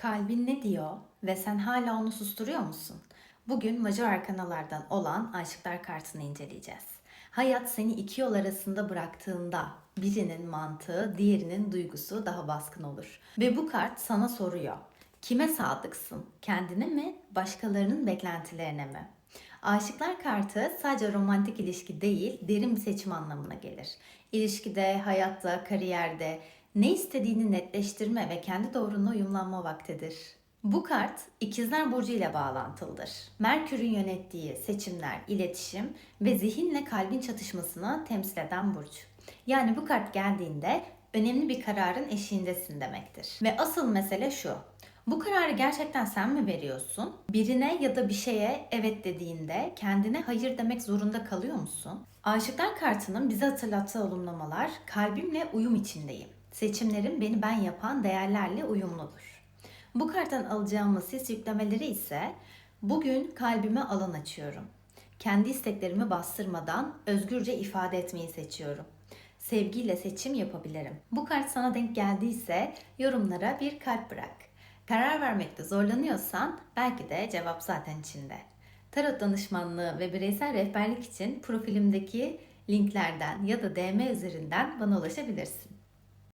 Kalbin ne diyor ve sen hala onu susturuyor musun? Bugün Major Arkanalardan olan Aşıklar Kartı'nı inceleyeceğiz. Hayat seni iki yol arasında bıraktığında birinin mantığı, diğerinin duygusu daha baskın olur. Ve bu kart sana soruyor. Kime sadıksın? Kendine mi, başkalarının beklentilerine mi? Aşıklar kartı sadece romantik ilişki değil, derin bir seçim anlamına gelir. İlişkide, hayatta, kariyerde ne istediğini netleştirme ve kendi doğruna uyumlanma vaktidir. Bu kart ikizler burcu ile bağlantılıdır. Merkür'ün yönettiği seçimler, iletişim ve zihinle kalbin çatışmasını temsil eden burç. Yani bu kart geldiğinde önemli bir kararın eşiğindesin demektir. Ve asıl mesele şu. Bu kararı gerçekten sen mi veriyorsun? Birine ya da bir şeye evet dediğinde kendine hayır demek zorunda kalıyor musun? Aşıklar kartının bize hatırlattığı olumlamalar kalbimle uyum içindeyim. Seçimlerim beni ben yapan değerlerle uyumludur. Bu karttan alacağımız his yüklemeleri ise bugün kalbime alan açıyorum. Kendi isteklerimi bastırmadan özgürce ifade etmeyi seçiyorum. Sevgiyle seçim yapabilirim. Bu kart sana denk geldiyse yorumlara bir kalp bırak. Karar vermekte zorlanıyorsan belki de cevap zaten içinde. Tarot danışmanlığı ve bireysel rehberlik için profilimdeki linklerden ya da DM üzerinden bana ulaşabilirsin.